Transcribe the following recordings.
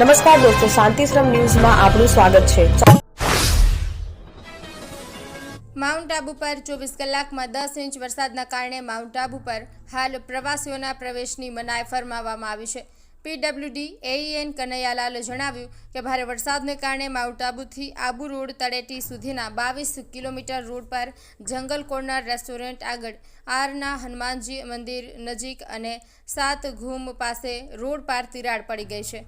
નમસ્કાર દોસ્તો શાંતિશ્રમ ન્યૂઝમાં આપનું સ્વાગત છે. માઉન્ટ આબુ પર ચોવીસ કલાકમાં દસ ઇંચ વરસાદના કારણે માઉન્ટ આબુ પર હાલ પ્રવાસીઓના પ્રવેશની મનાઈ ફરમાવવામાં આવી છે. પીડબ્લ્યુડી એઈએન કનૈયાલાલે જણાવ્યું કે ભારે વરસાદને કારણે માઉન્ટ આબુથી આબુ રોડ તળેટી સુધીના બાવીસ કિલોમીટર રોડ પર જંગલ કોર્નર રેસ્ટોરન્ટ આગળ આરના હનુમાનજી મંદિર નજીક અને સાત ઘૂમ પાસે રોડ પાર તિરાડ પડી ગઈ છે.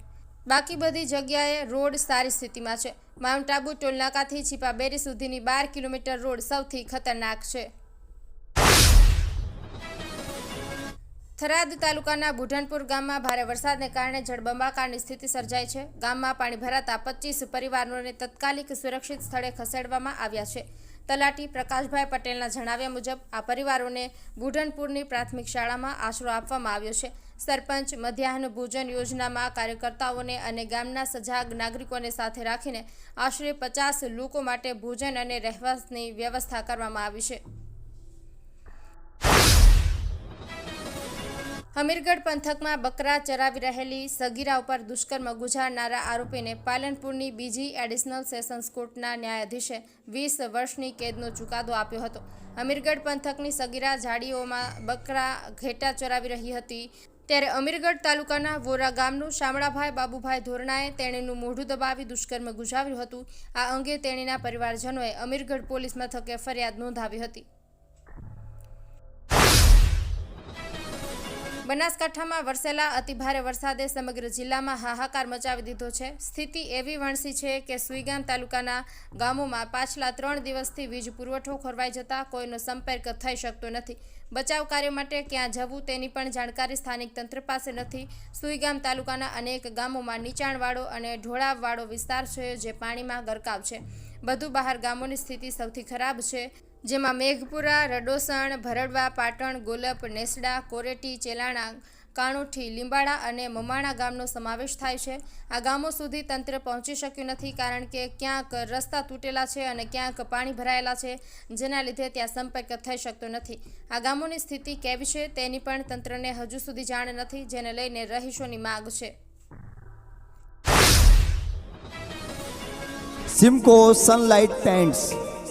બાકી બધી જગ્યાએ રોડ સારી સ્થિતિમાં છે. માઉન્ટ આબુ, ટોલનાકાથી છીપાબેરી સુધીની બાર કિલોમીટર રોડ સૌથી ખતરનાક છે. થરાદ તાલુકાના બુઢનપુર ગામમાં ભારે વરસાદને કારણે જળબંબાકારની સ્થિતિ સર્જાઈ છે. ગામમાં પાણી ભરાતા પચીસ પરિવારોને તત્કાલિક સુરક્ષિત સ્થળે ખસેડવામાં આવ્યા છે. તલાટી પ્રકાશભાઈ પટેલના જણાવ્યા મુજબ, આ પરિવારોને બુઢનપુરની પ્રાથમિક શાળામાં આશરો આપવામાં આવ્યો છે. સરપંચ મધ્યાહન ભોજન યોજનામાં કાર્યકર્તાઓને અને ગામના સજાગ નાગરિકોને સાથે રાખીને આશરે પચાસ લોકો માટે ભોજન અને રહેવાસની વ્યવસ્થા કરવામાં આવી છે. હમીરગઢ પંથકમાં બકરા ચરાવી રહેલી સગીરા ઉપર દુષ્કર્મ ગુજારનારા આરોપીને પાલનપુરની બીજી એડિશનલ સેશન્સ કોર્ટના ન્યાયાધીશે વીસ વર્ષની કેદનો ચુકાદો આપ્યો હતો. અમીરગઢ પંથકની સગીરા ઝાડીઓમાં બકરા ઘેટા ચરાવી રહી હતી. ત્યારે અમીરગઢ તાલુકાના વોરા ગામનું શામળાભાઈ બાબુભાઈ ધોરણાએ તેણીનું મોઢું દબાવી દુષ્કર્મ ગુજાવ્યું હતું. આ અંગે તેણીના પરિવારજનોએ અમીરગઢ પોલીસ મથકે ફરિયાદ નોંધાવી હતી. બનાસકાંઠામાં વરસેલા અતિભારે વરસાદે સમગ્ર જિલ્લામાં હાહાકાર મચાવી દીધો છે. સ્થિતિ એવી વણસી છે કે સુઈગામ તાલુકાના ગામોમાં પાછલા ત્રણ દિવસથી વીજ પુરવઠો ખોરવાઈ જતા કોઈનો સંપર્ક થઈ શકતો નથી. બચાવ કાર્ય માટે ક્યાં જવું તેની પણ જાણકારી સ્થાનિક તંત્ર પાસે નથી. સુઈગામ તાલુકાના અનેક ગામોમાં નીચાણવાળો અને ઢોળાવવાળો વિસ્તાર છે જે પાણીમાં ગરકાવ છે. બધું બહાર ગામોની સ્થિતિ સૌથી ખરાબ છે. જેમાં મેઘપુરા, રડોસણ, ભરડવા, પાટણ, ગોલપ, નેસડા, કોરેટી, ચેલાણા, કાણુઠી લીંબાડા અને મમાણા ગામનો સમાવેશ થાય છે. આ ગામો સુધી તંત્ર પહોંચી શક્યું નથી કારણ કે ક્યાંક રસ્તા તૂટેલા છે અને ક્યાંક પાણી ભરાયેલા છે, જેના લીધે ત્યાં સંપર્ક થઈ શકતો નથી. આ ગામોની સ્થિતિ કેવી છે તેની પણ તંત્રને હજુ સુધી જાણ નથી, જેને લઈને રહીશોની માગ છે. Simco Sunlight paints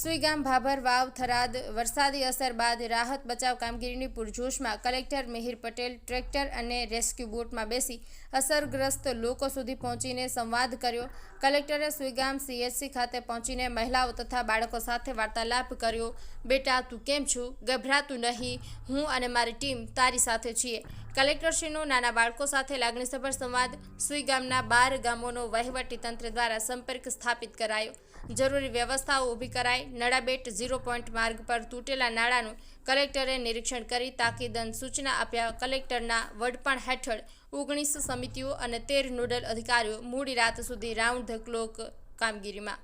Suigam, Bhabhar, Vav, Tharad, વરસાદી અસર બાદ રાહત બચાવ કામગીરીની પૂરજોશમાં કલેક્ટર મિહિર પટેલ ટ્રેક્ટર અને રેસ્ક્યુ બોટમાં બેસી અસરગ્રસ્ત લોકો સુધી પહોંચીને સંવાદ કર્યો. કલેક્ટરે સુઈગામ સીએચસી ખાતે પહોંચીને મહિલાઓ તથા બાળકો સાથે વાર્તાલાપ કર્યો. બેટા, તું કેમ છું? ગભરાતું નહીં. હું અને મારી ટીમ તારી સાથે છીએ. કલેક્ટરશ્રીનો નાના બાળકો સાથે લાગણીસભર સંવાદ સુઈગામના બાર ગામોનો વહીવટી તંત્ર દ્વારા સંપર્ક સ્થાપિત કરાયો. જરૂરી વ્યવસ્થાઓ ઊભી કરાઈ. નડાબેટ ઝીરો પોઈન્ટ માર્ગ પર તૂટેલા નાળાનું કલેક્ટરે નિરીક્ષણ કરી તાકીદન સૂચના આપ્યા. કલેક્ટરના વડપણ હેઠળ ઓગણીસ સમિતિઓ અને તેર નોડલ અધિકારીઓ મોડી રાત સુધી રાઉન્ડ ધ ક્લોક કામગીરીમાં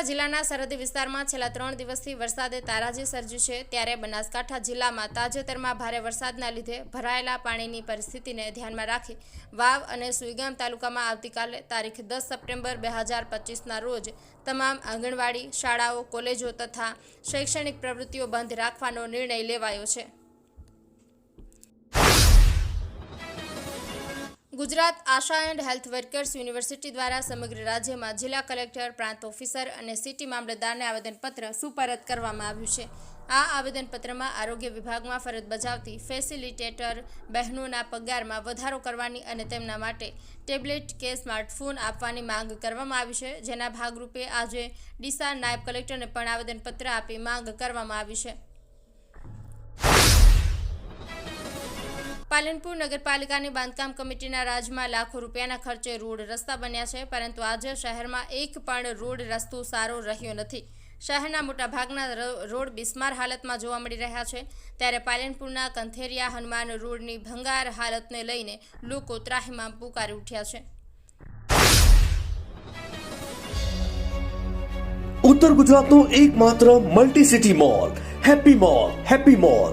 બનાસકાંઠા જિલ્લાના સરહદી વિસ્તારમાં છેલ્લા ત્રણ દિવસથી વરસાદે તારાજી સર્જ્યું છે. ત્યારે બનાસકાંઠા જિલ્લામાં તાજેતરમાં ભારે વરસાદના લીધે ભરાયેલા પાણીની પરિસ્થિતિને ધ્યાનમાં રાખી વાવ અને સુઈગામ તાલુકામાં આવતીકાલે તારીખ દસ સપ્ટેમ્બર બે હજાર પચીસના રોજ તમામ આંગણવાડી, શાળાઓ, કોલેજો તથા શૈક્ષણિક પ્રવૃત્તિઓ બંધ રાખવાનો નિર્ણય લેવાયો છે. Gujarat Asha and health workers university દ્વારા સમગ્ર રાજ્યમાં જિલ્લા કલેક્ટર, પ્રાંત ઓફિસર અને સિટી મામલતદારને આવેદનપત્ર સુપરત કરવામાં આવ્યું છે. આ આવેદનપત્રમાં આરોગ્ય વિભાગમાં ફરજ બજાવતી ફેસિલિટેટર બહેનોના પગારમાં વધારો કરવાની અને તેમના માટે ટેબ્લેટ કે સ્માર્ટફોન આપવાની માંગ કરવામાં આવી છે. જેના ભાગરૂપે આજે ડીસા નાયબ કલેક્ટરને પણ આવેદનપત્ર આપી માંગ કરવામાં આવી છે. પાલનપુર નગરપાલિકાની બાંધકામ કમિટીના રાજમાં લાખો રૂપિયાના ખર્ચે રોડ રસ્તા બન્યા છે, પરંતુ આજે શહેરમાં એક પણ રોડ રસ્તો સારો રહ્યો નથી. શહેરના મોટાભાગના રોડ બિસ્માર હાલતમાં જોવા મળી રહ્યા છે. ત્યારે પાલનપુરના કંથેરિયા હનુમાન રોડની ભંગાર હાલતને લઈને લોકો ત્રાહીમાં પુકારી ઉઠ્યા છે. ઉત્તર ગુજરાતનો એકમાત્ર multi city mall happy mall happy mall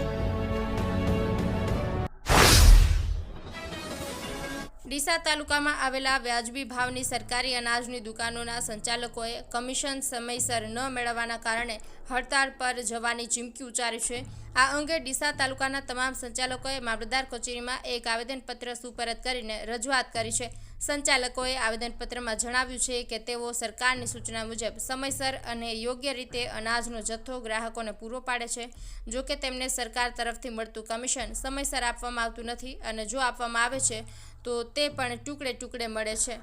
Deesa તાલુકામાં આવેલા વ્યાજબી ભાવની સરકારી અનાજની દુકાનોના સંચાલકોએ કમિશન સમયસર ન મેળવવાના કારણે હડતાળ પર જવાની ચીમકી ઉચ્ચારી છે. આ અંગે ડીસા તાલુકાના તમામ સંચાલકોએ મામલતદાર કચેરીમાં એક આવેદનપત્ર સુપરત કરીને રજૂઆત કરી છે. સંચાલકોએ આવેદનપત્રમાં જણાવ્યું છે કે તેઓ સરકારની સૂચના મુજબ સમયસર અને યોગ્ય રીતે અનાજનો જથ્થો ગ્રાહકોને પૂરો પાડે છે. જો કે તેમને સરકાર તરફથી મળતું કમિશન સમયસર આપવામાં આવતું નથી અને જો આપવામાં આવે છે તો તે પણ ટુકડે ટુકડે મળે છે.